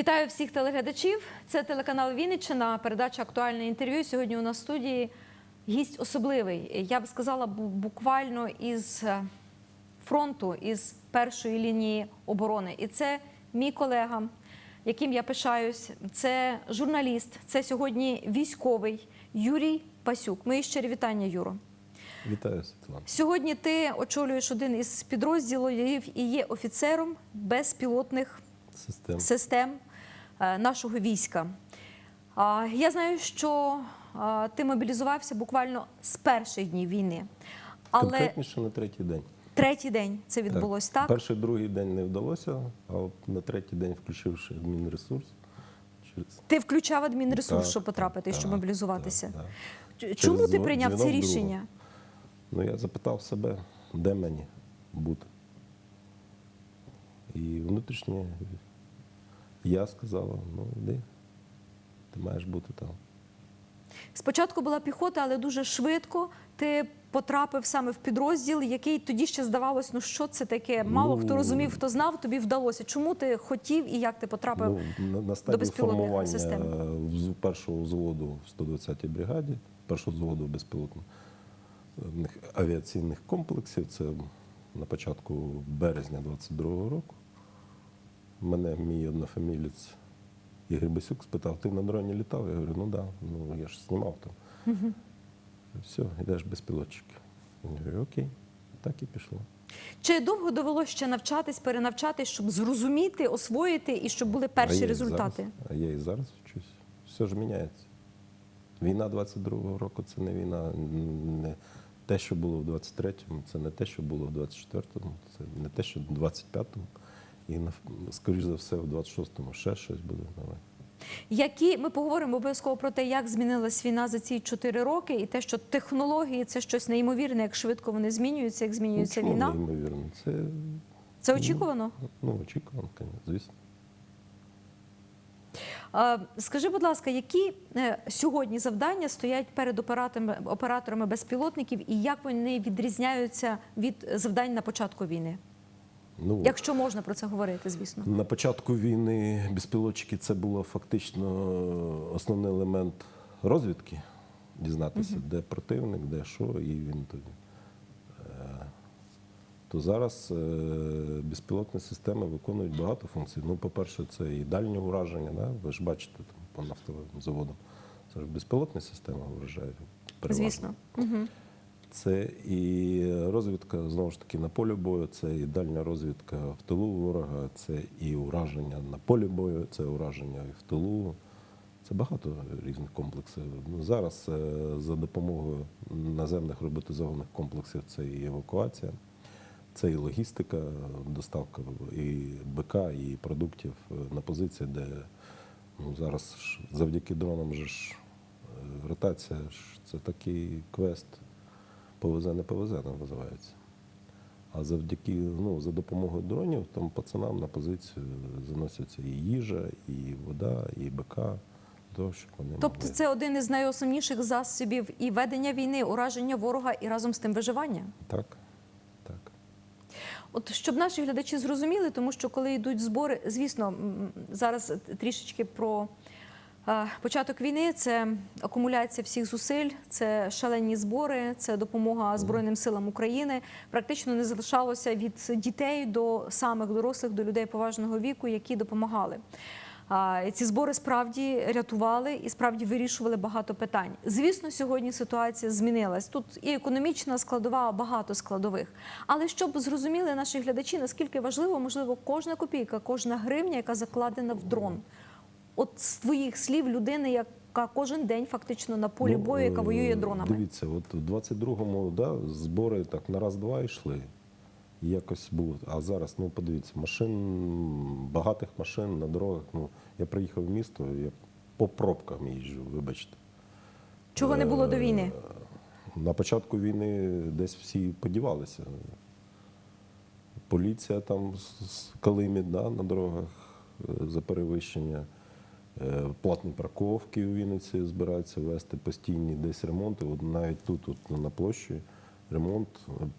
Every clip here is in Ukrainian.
Вітаю всіх телеглядачів. Це телеканал Вінниччина, передача актуальне інтерв'ю. Сьогодні у нас в студії гість особливий. Я б сказала, буквально із е, фронту, із першої лінії оборони. І це мій колега, яким я пишаюсь. Це журналіст, це сьогодні військовий Юрій Пасюк. Мої щирі вітання, Юро. Вітаю, Світлана. Сьогодні ти очолюєш один із підрозділів і є офіцером безпілотних Систем. систем нашого війська. Я знаю, що ти мобілізувався буквально з перших днів війни, але Конкретніше на третій день. третій день це відбулось так. Перший, другий день не вдалося, а от на третій день, включивши адмінресурс, через Ти включав адмінресурс, Так, щоб потрапити, так, щоб мобілізуватися. так, так. Чому Через ти прийняв це рішення? Ну, я запитав себе, де мені бути. І внутрішнє я сказала, ну йди, ти маєш бути там. Спочатку була піхота, але дуже швидко ти потрапив саме в підрозділ, який тоді ще здавалось, ну що це таке? Мало Ну, хто розумів, хто знав, тобі вдалося. Чому ти хотів і як ти потрапив? Ну, на, стадії безпілотних систем. е, першого взводу в 120-й бригаді, першого взводу безпілотних авіаційних комплексів, це на початку березня 22-го року. Мене мій однофамілець Ігор Басюк спитав, ти на дроні літав? Я говорю, ну так, да. ну я ж знімав там. Все, йдеш безпілотчики. Я говорю, окей, так і пішло. Чи довго довелося ще навчатись, перенавчатись, щоб зрозуміти, освоїти і щоб були перші А результати? Зараз, а я і зараз вчусь. Все ж міняється. Війна 22-го року це не війна, не те, що було в 23-му, це не те, що було в 24-му, це не те, що в 25-му. І скоріш за все, в 26-му ще щось буде нове. Які ми поговоримо обов'язково про те, як змінилась війна за ці чотири роки, і те, що технології це щось неймовірне, як швидко вони змінюються, як змінюється Нічого війна. неймовірно. Це Це очікувано. ну, очікувано, звісно. Скажи, будь ласка, які е, сьогодні завдання стоять перед операторами, операторами безпілотників, і як вони відрізняються від завдань на початку війни? Ну, Якщо можна про це говорити, звісно. На початку війни безпілотчики це було фактично основний елемент розвідки. Дізнатися, де противник, де що, і він тоді. Е, То зараз е, безпілотні системи виконують багато функцій. Ну, по-перше, це і дальнє ураження, да? ви ж бачите там, по нафтовим заводам. Це ж безпілотні системи вражають. Звісно. Угу. Це і розвідка знову ж таки на полі бою, це і дальня розвідка в тилу ворога, це і ураження на полі бою, це ураження і в тилу. Це багато різних комплексів. Ну, зараз е, за допомогою наземних роботизованих комплексів це і евакуація, це і логістика, доставка і БК, і продуктів е, на позиції, де ну, зараз завдяки дронам же ж е, ротація ж це такий квест. Повезе, не повезе, називається. А завдяки, ну, за допомогою дронів, там пацанам на позицію заносяться і їжа, і вода, і БК, того, щоб вони Тобто могли. це один із найосновніших засобів і ведення війни, ураження ворога і разом з тим виживання. Так. От щоб наші глядачі зрозуміли, тому що коли йдуть збори, звісно, зараз трішечки про початок війни це акумуляція всіх зусиль, це шалені збори, це допомога Збройним силам України. Практично не залишалося від дітей до самих дорослих, до людей поважного віку, які допомагали. Ці збори справді рятували і справді вирішували багато питань. Звісно, сьогодні ситуація змінилась. Тут і економічна складова, багато складових. Але щоб зрозуміли наші глядачі, наскільки важливо, можливо, кожна копійка, кожна гривня, яка закладена в дрон. От з твоїх слів людини, яка кожен день фактично на полі Ну, бою, яка е, воює дронами. Дивіться, от у 22-му да, збори так на раз-два йшли. Якось було. А зараз, ну подивіться, машин, багатих машин на дорогах. Ну, я приїхав в місто, я по пробкам їжджу, вибачте. Чого не було до війни? На початку війни десь всі подівалися. Поліція там з- з Калимі да, на дорогах е, за перевищення. Е, Платні парковки у Вінниці збираються вести постійні десь ремонти. От навіть тут, от на площі, ремонт.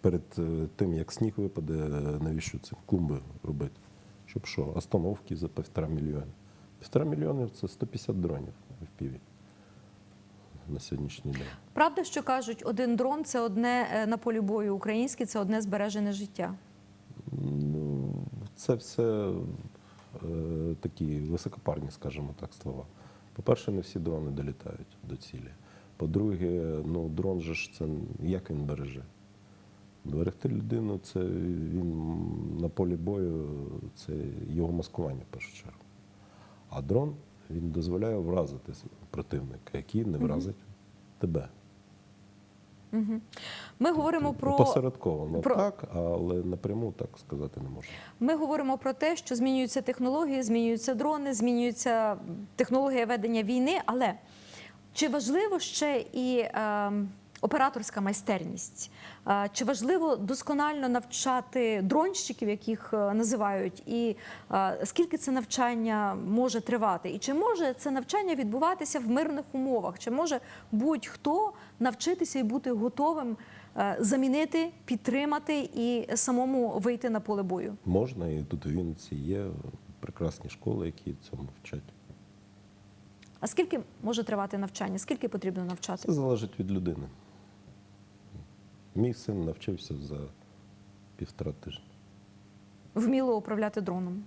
Перед е, тим, як сніг випаде, е, навіщо це клумби робити? Щоб що? Остановки за півтора мільйона. Півтора мільйонів це 150 дронів в піві на сьогоднішній день. Правда, що кажуть, один дрон це одне на полі бою українське, це одне збережене життя. Ну, це все такі високопарні, скажімо так, слова. По-перше, не всі дрони долітають до цілі. По-друге, ну, дрон же ж це як він береже? Берегти людину це він на полі бою, це його маскування в першу чергу. А дрон він дозволяє вразити противника, який не вразить тебе. Ми говоримо про Посередковано про- так, але напряму так сказати не можна. Ми говоримо про те, що змінюються технології, змінюються дрони, змінюється технологія ведення війни. Але чи важливо ще і е, операторська майстерність? Чи важливо досконально навчати дронщиків, яких е, називають, і скільки це навчання може тривати? І чи може це навчання відбуватися в мирних умовах? Чи може будь-хто навчитися і бути готовим? е, Замінити, підтримати і самому вийти на поле бою. Можна, і тут в Вінниці є прекрасні школи, які цьому вчать. А скільки може тривати навчання? Скільки потрібно навчати? Це залежить від людини. Мій син навчився за півтора тижня. Вміло управляти дроном.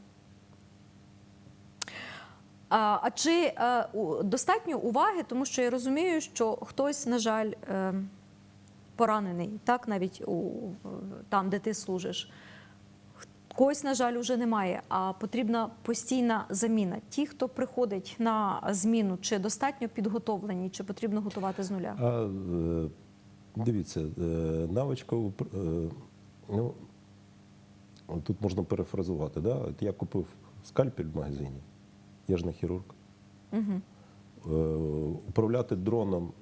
А, а чи е, у- достатньо уваги, тому що я розумію, що хтось, на жаль, е, поранений, так навіть у, е, там, де ти служиш. Когось, на жаль, уже немає, а потрібна постійна заміна. Ті, хто приходить на зміну, чи достатньо підготовлені, чи потрібно готувати з нуля? А е, дивіться, е, навичка е, ну, тут можна перефразувати. Да? От я купив скальпель в магазині, я ж не хірург. Угу. Управляти дроном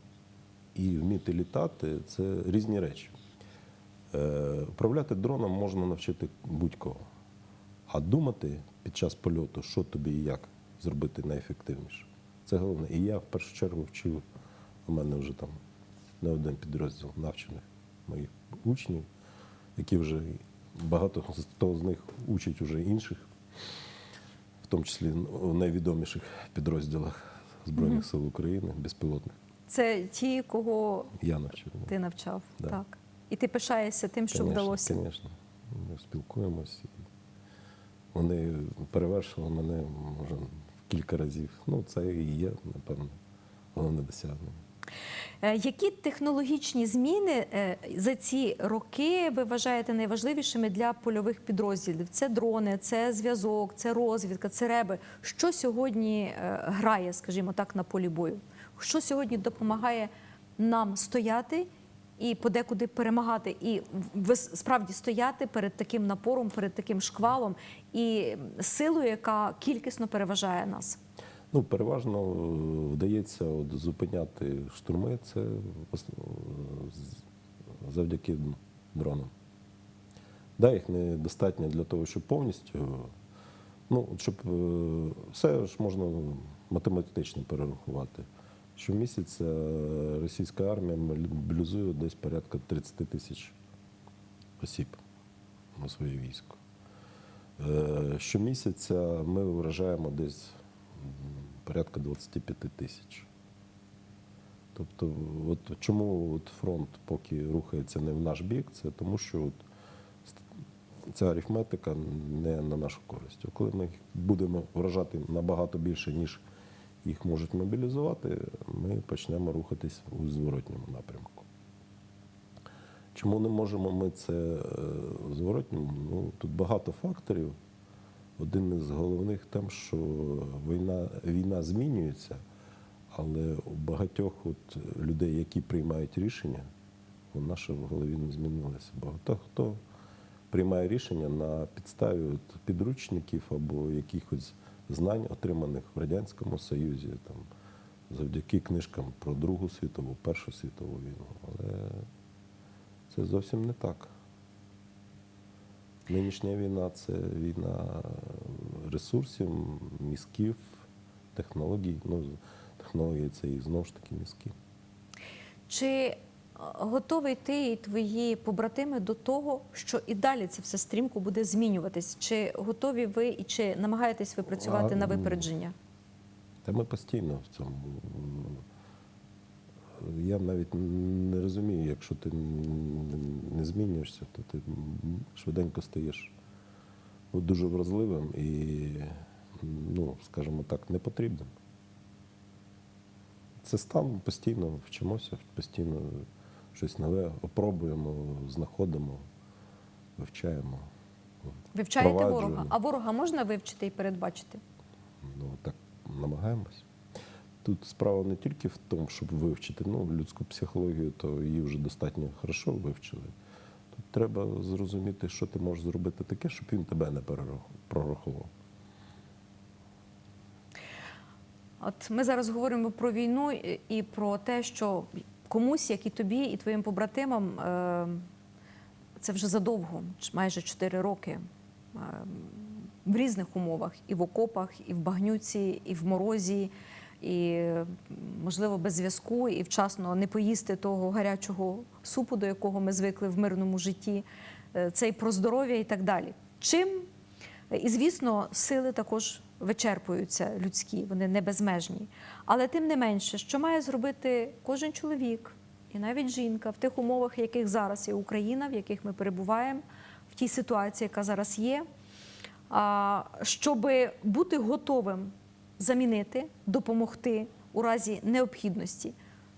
і вміти літати це різні речі. Управляти дроном можна навчити будь-кого. А думати під час польоту, що тобі і як зробити найефективніше. Це головне. І я в першу чергу вчив, у мене вже там не один підрозділ навчених моїх учнів, які вже багато хто з них учить уже інших, в тому числі в найвідоміших підрозділах Збройних сил України, безпілотних. Це ті, кого Я навчив. ти навчав. Да. Так. І ти пишаєшся тим, що вдалося. Звісно, ми спілкуємось. Вони перевершили мене може в кілька разів. Ну, це і є, напевно, головне досягнення. Е, Які технологічні зміни е, за ці роки ви вважаєте найважливішими для польових підрозділів? Це дрони, це зв'язок, це розвідка, це реби. Що сьогодні е, грає, скажімо так, на полі бою? Що сьогодні допомагає нам стояти і подекуди перемагати, і справді стояти перед таким напором, перед таким шквалом і силою, яка кількісно переважає нас? Ну, переважно е, вдається от, зупиняти штурми, це ос- з- завдяки дронам. Да, їх недостатньо для того, щоб повністю. Ну, щоб е, все ж можна математично перерахувати. Щомісяця російська армія мобілізує десь порядка 30 тисяч осіб на своє військо. Е, Щомісяця ми вражаємо десь порядка 25 тисяч. Тобто, от чому от фронт поки рухається не в наш бік, це тому що от ця арифметика не на нашу користь. Коли ми їх будемо вражати набагато більше, ніж їх можуть мобілізувати, ми почнемо рухатись у зворотньому напрямку. Чому не можемо ми це е, зворотньому? Ну, тут багато факторів. Один із головних тем, що війна, війна змінюється, але у багатьох от людей, які приймають рішення, вона ще в голові не змінилася. Багато хто приймає рішення на підставі от підручників або якихось знань, отриманих в Радянському Союзі, там, завдяки книжкам про Другу світову, Першу світову війну. Але це зовсім не так. Нинішня війна це війна ресурсів, мізків, технологій. Ну, технології це і знову ж таки мізки. Чи е, готовий ти і твої побратими до того, що і далі це все стрімко буде змінюватись? Чи готові ви і чи намагаєтесь ви працювати А, на випередження? Та ми постійно в цьому. Я навіть не розумію, якщо ти не змінюєшся, то ти швиденько стаєш дуже вразливим і, ну, скажімо так, непотрібним. Це стан постійно вчимося, постійно щось нове опробуємо, знаходимо, вивчаємо. Вивчаєте ворога. А ворога можна вивчити і передбачити? Ну, так намагаємось. Тут справа не тільки в тому, щоб вивчити ну, людську психологію, то її вже достатньо хорошо вивчили. Тут треба зрозуміти, що ти можеш зробити таке, щоб він тебе не прорахував. От ми зараз говоримо про війну і- і про те, що комусь, як і тобі, і твоїм побратимам, е, це вже задовго, майже 4 роки. е, В різних умовах, і в окопах, і в багнюці, і в морозі, і можливо без зв'язку, і вчасно не поїсти того гарячого супу, до якого ми звикли в мирному житті. Е, Це і про здоров'я, і так далі. Чим і звісно, сили також вичерпуються людські, вони не безмежні. Але тим не менше, що має зробити кожен чоловік і навіть жінка в тих умовах, в яких зараз є Україна, в яких ми перебуваємо, в тій ситуації, яка зараз є, щоб бути готовим замінити, допомогти у разі необхідності.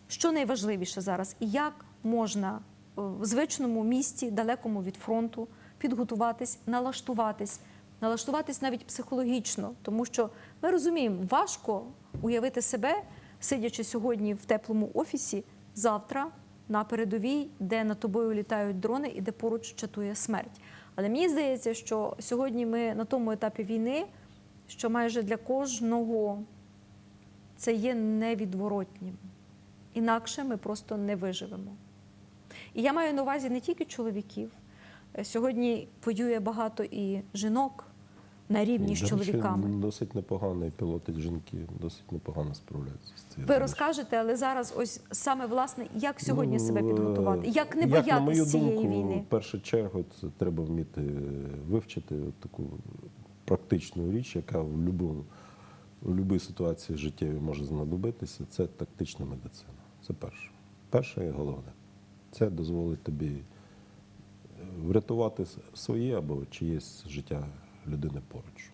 Що найважливіше зараз, і як можна е, в звичному місті, далекому від фронту, підготуватись, налаштуватись, налаштуватись навіть психологічно, тому що ми розуміємо, важко уявити себе, сидячи сьогодні в теплому офісі, завтра на передовій, де над тобою літають дрони і де поруч чатує смерть. Але мені здається, що сьогодні ми на тому етапі війни, що майже для кожного це є невідворотнім. Інакше ми просто не виживемо. І я маю на увазі не тільки чоловіків. Е, Сьогодні воює багато і жінок на рівні з чоловіками. Досить непогано, і пілоти жінки досить непогано справляються з цією. Ви розкажете, але зараз ось саме власне, як сьогодні Ну, себе підготувати? Як не боятися цієї думку, війни? В першу чергу це треба вміти вивчити таку практичну річ, яка в будь-якому в будь-якій ситуації життєвій може знадобитися. Це тактична медицина. Це перше. Перше і головне. Це дозволить тобі е, врятувати своє або чиєсь життя людини поруч.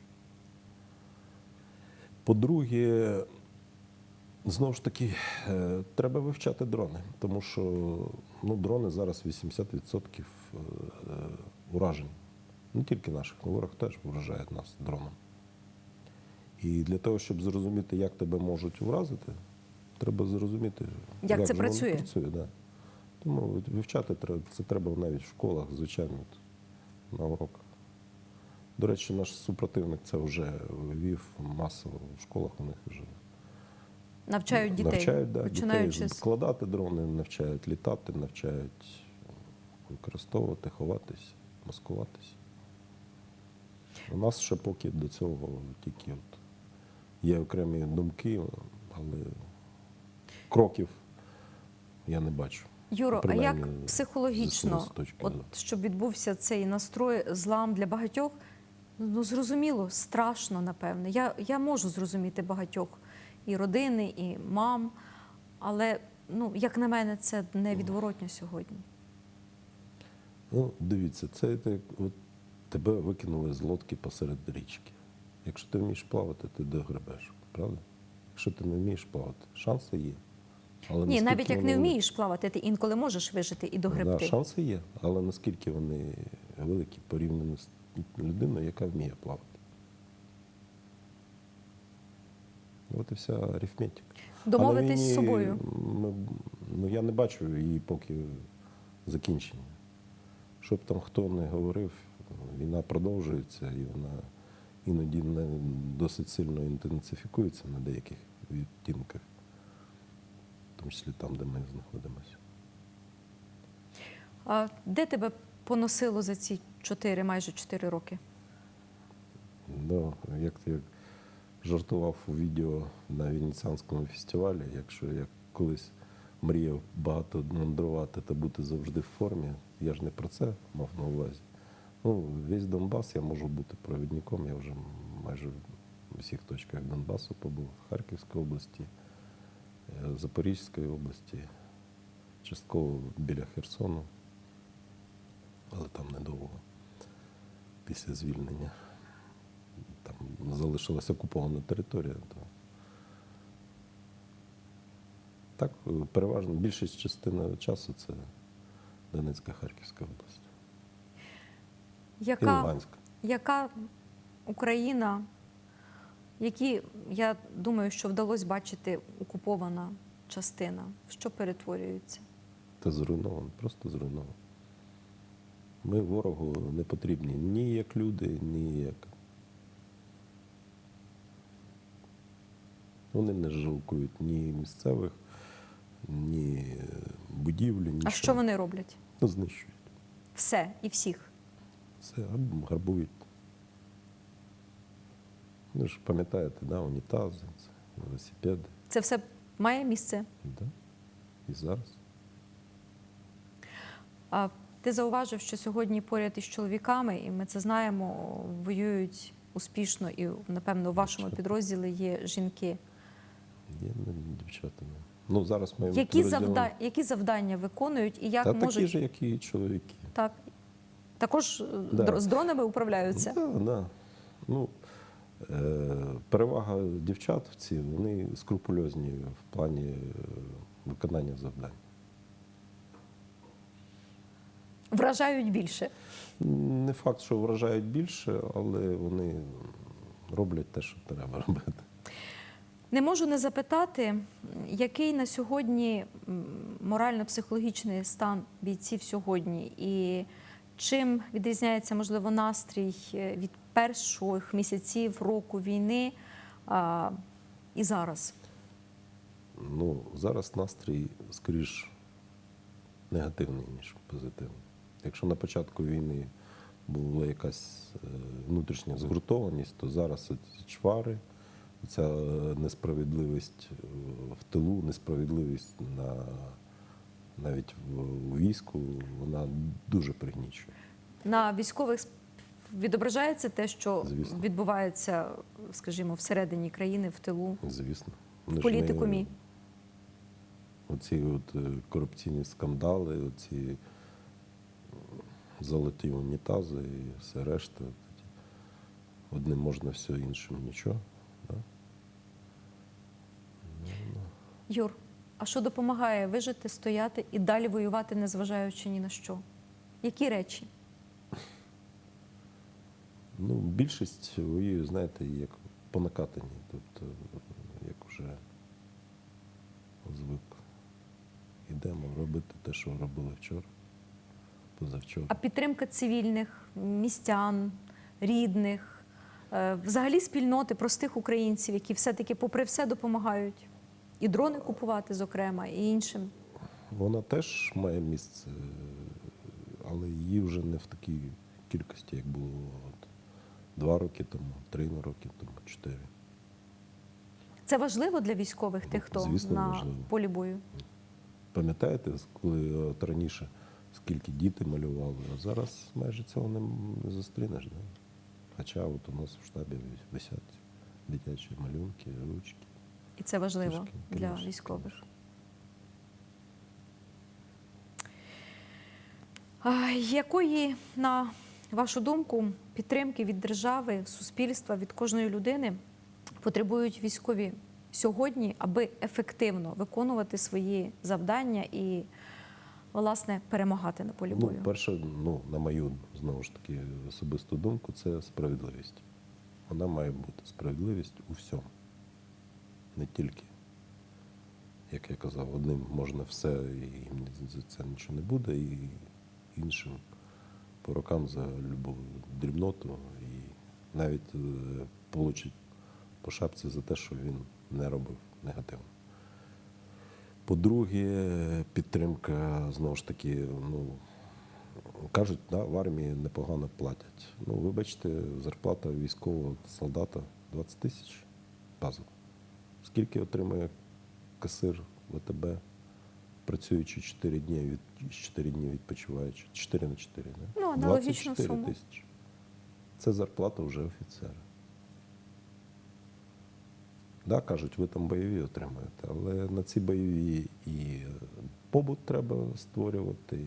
По-друге, Знову ж таки, е, треба вивчати дрони, тому що ну, дрони зараз 80% е, уражень. Не тільки наших, але ворог теж вражає нас дроном. І для того, щоб зрозуміти, як тебе можуть вразити, треба зрозуміти, Як це працює. працює да. Тому вивчати треба, це треба навіть в школах, звичайно, на уроках. До речі, наш супротивник це вже ввів масово в школах у них вже. Навчають дітей, Навчають, да, починаючи дітей складати дрони, навчають літати, навчають використовувати, ховатись, маскуватись. У нас ще поки до цього тільки от є окремі думки, але кроків я не бачу. Юро, а як психологічно, от щоб відбувся цей настрой, злам для багатьох? Ну зрозуміло, страшно, напевне. Я, я можу зрозуміти багатьох і родини, і мам, але ну як на мене, це невідворотньо сьогодні. Ну, дивіться, це як от тебе викинули з лодки посеред річки. Якщо ти вмієш плавати, ти догребеш, правда? Якщо ти не вмієш плавати, шанси є. Але Ні, навіть як вони не вмієш плавати, ти інколи можеш вижити і догребти. Да, шанси є, але наскільки вони великі порівняно з людиною, яка вміє плавати. От і вся арифметика. Домовитись з собою. Ми, ну, я не бачу її поки закінчення. Щоб там хто не говорив, війна продовжується і вона іноді не досить сильно інтенсифікується на деяких відтінках, в тому числі там, де ми знаходимося. А де тебе поносило за ці чотири, майже чотири роки? Да, як ти жартував у відео на Венеціанському фестивалі, якщо я колись мріяв багато мандрувати та бути завжди в формі, я ж не про це мав на увазі. Ну, весь Донбас я можу бути провідником, я вже майже в усіх точках Донбасу побув, Харківської області, е, Запорізької області, частково біля Херсону, але там недовго після звільнення. Там залишилася окупована територія. То... Так, е, переважно більшість частина часу це Донецька, Харківська область. І Яка, яка Україна, які, я думаю, що вдалося бачити окупована частина, що перетворюється? Та зруйновано, просто зруйновано. Ми ворогу не потрібні ні як люди, ні як. Вони не жалкують ні місцевих, ні будівлі, ні А що вони роблять? Ну, знищують. Все і всіх. Все, гарб- гарбують. Ви ж пам'ятаєте, да, унітази, це велосипеди. Це все має місце. Да? І зараз. А ти зауважив, що сьогодні поряд із чоловіками, і ми це знаємо, воюють успішно, і напевно у вашому Дівчата. підрозділі є жінки. Є не дівчата. Ну, зараз ми Які, завда... які завдання виконують і як Та можуть такі ж, як і чоловіки. так також е, Да. з дронами управляються? Да, да. Ну, е, перевага дівчат в ці, вони скрупульозні в плані е, виконання завдань. Вражають більше. Не факт, що вражають більше, але вони роблять те, що треба робити. Не можу не запитати, який на сьогодні морально-психологічний стан бійців сьогодні, і чим відрізняється можливо настрій е, від перших місяців року війни а, і зараз? Ну, зараз настрій скоріш негативний, ніж позитивний. Якщо на початку війни була якась е, внутрішня згуртованість, то зараз ці чвари, ця е, несправедливість е, в тилу, несправедливість на, навіть в, у війську, вона дуже пригнічує. На військових відображається те, що Звісно. відбувається, скажімо, всередині країни, в тилу, Звісно. в політикумі. Оці от е, корупційні скандали, оці золоті унітази і все решта. Одним можна все, іншим нічого. Да? Юр, а що допомагає вижити, стояти і далі воювати, незважаючи ні на що? Які речі? Ну, більшість воює, знаєте, як по накатанні, тобто як вже звик. Ідемо робити те, що робили вчора, позавчора. А підтримка цивільних, містян, рідних, е, взагалі спільноти простих українців, які все-таки, попри все, допомагають. І дрони купувати, зокрема, і іншим. Вона теж має місце, але її вже не в такій кількості, як було от, два роки тому, три роки тому, чотири. Це важливо для військових, тих, хто Звісно, на важливо. полі бою. Пам'ятаєте, коли от раніше скільки діти малювали, а зараз майже цього не, не зустрінеш. Да? Хоча от у нас в штабі висять дитячі малюнки, ручки. І це важливо для військових. А якої, на вашу думку, підтримки від держави, суспільства, від кожної людини потребують військові сьогодні, аби ефективно виконувати свої завдання і, власне, перемагати на полі Ну, бою? перше, ну, на мою знову ж таки особисту думку, це справедливість. Вона має бути справедливість у всьому. Не тільки, як я казав, одним можна все, і за це нічого не буде, і іншим по рукам за любу дрібноту і навіть е, получить по шапці за те, що він не робив негативно. По-друге, підтримка знову ж таки, ну кажуть, да, в армії непогано платять. Ну, вибачте, зарплата військового солдата 20 тисяч базово. Скільки отримує касир ВТБ, працюючи 4 дні, від 4 дні відпочиваючи? 4 на 4, да? Ну, аналогічну 24 суму. тисячі. Це зарплата вже офіцера. Да, кажуть, ви там бойові отримуєте, але на ці бойові і побут треба створювати,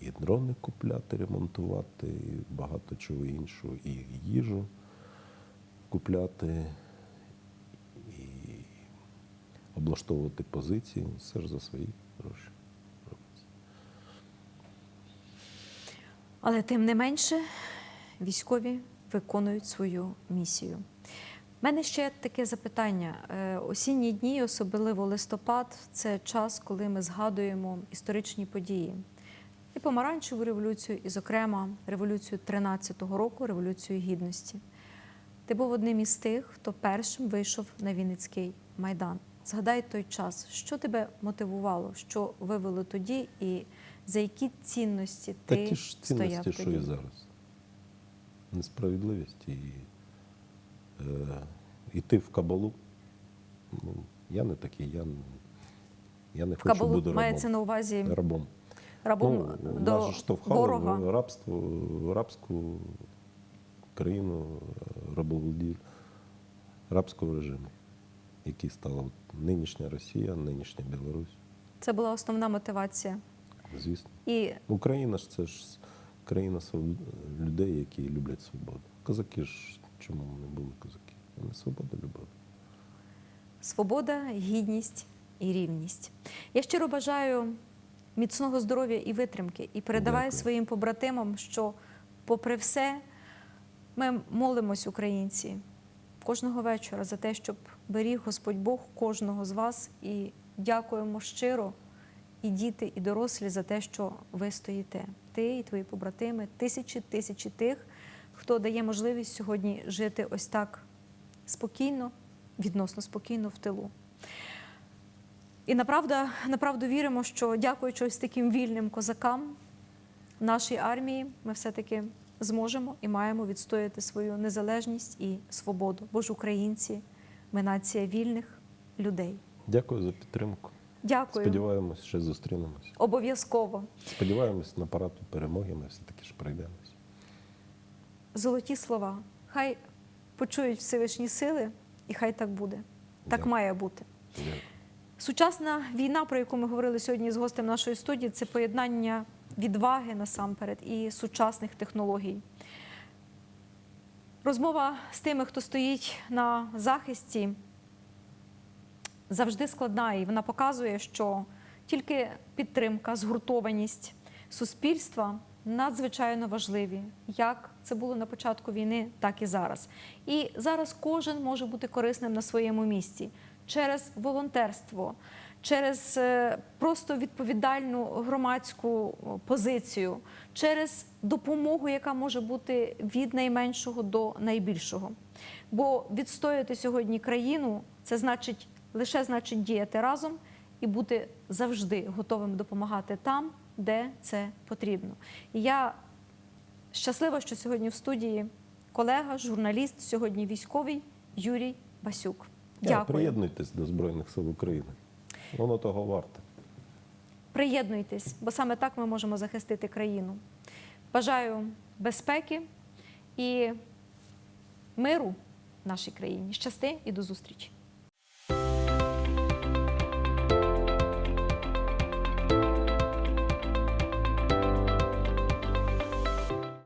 і дрони купляти, ремонтувати, і багато чого іншого, і їжу купляти, облаштовувати позиції. Все ж за свої гроші. Але тим не менше військові виконують свою місію. У мене ще таке запитання. Е, Осінні дні, особливо листопад, це час, коли ми згадуємо історичні події. І помаранчеву революцію, і, зокрема, революцію 13-го року, революцію гідності. Ти був одним із тих, хто першим вийшов на Вінницький майдан. Згадай той час, що тебе мотивувало, що вивело тоді, і за які цінності ти Такі ж стояв цінності, що і зараз. Несправедливість і е, йти в кабалу. Ну, я не такий, я, я не В хочу Кабалу бути мається рабом. на увазі рабом. рабом ну, до нас штовхали ворога. в рабство, в рабську країну, рабоволодів, рабського режиму, який стала нинішня Росія, нинішня Білорусь. Це була основна мотивація. Звісно. І Україна ж це ж країна людей, які люблять свободу. Козаки ж чому не були козаки? Вони свободу любили. свобода, гідність і рівність. Я щиро бажаю міцного здоров'я і витримки, і передаваю Дякую. своїм побратимам, що, попри все, ми молимось, українці, кожного вечора за те, щоб беріг Господь Бог кожного з вас. І дякуємо щиро, і діти, і дорослі за те, що ви стоїте. Ти і твої побратими, тисячі тисячі тих, хто дає можливість сьогодні жити ось так спокійно, відносно спокійно в тилу. І направду, направду віримо, що дякуючи ось таким вільним козакам нашій армії, ми все-таки зможемо і маємо відстояти свою незалежність і свободу. Бо ж українці, ми нація вільних людей. Дякую за підтримку. Дякую. Сподіваємось, ще зустрінемось. Обов'язково. Сподіваємось на параду перемоги, ми все-таки ж пройдемось. Золоті слова. Хай почують Всевишні сили, і хай так буде. Так Дякую. має бути. Дякую. Сучасна війна, про яку ми говорили сьогодні з гостем нашої студії, це поєднання відваги насамперед і сучасних технологій. Розмова з тими, хто стоїть на захисті, завжди складна, і вона показує, що тільки підтримка, згуртованість суспільства надзвичайно важливі, як це було на початку війни, так і зараз. І зараз кожен може бути корисним на своєму місці через волонтерство, через е, просто відповідальну громадську позицію, через допомогу, яка може бути від найменшого до найбільшого. Бо відстояти сьогодні країну це значить лише значить діяти разом і бути завжди готовим допомагати там, де це потрібно. І я щаслива, що сьогодні в студії колега, журналіст, сьогодні військовий Юрій Басюк. Дякую. Приєднуйтесь до Збройних сил України. Воно того варте. Приєднуйтесь, бо саме так ми можемо захистити країну. Бажаю безпеки і миру нашій країні. Щасти і до зустрічі.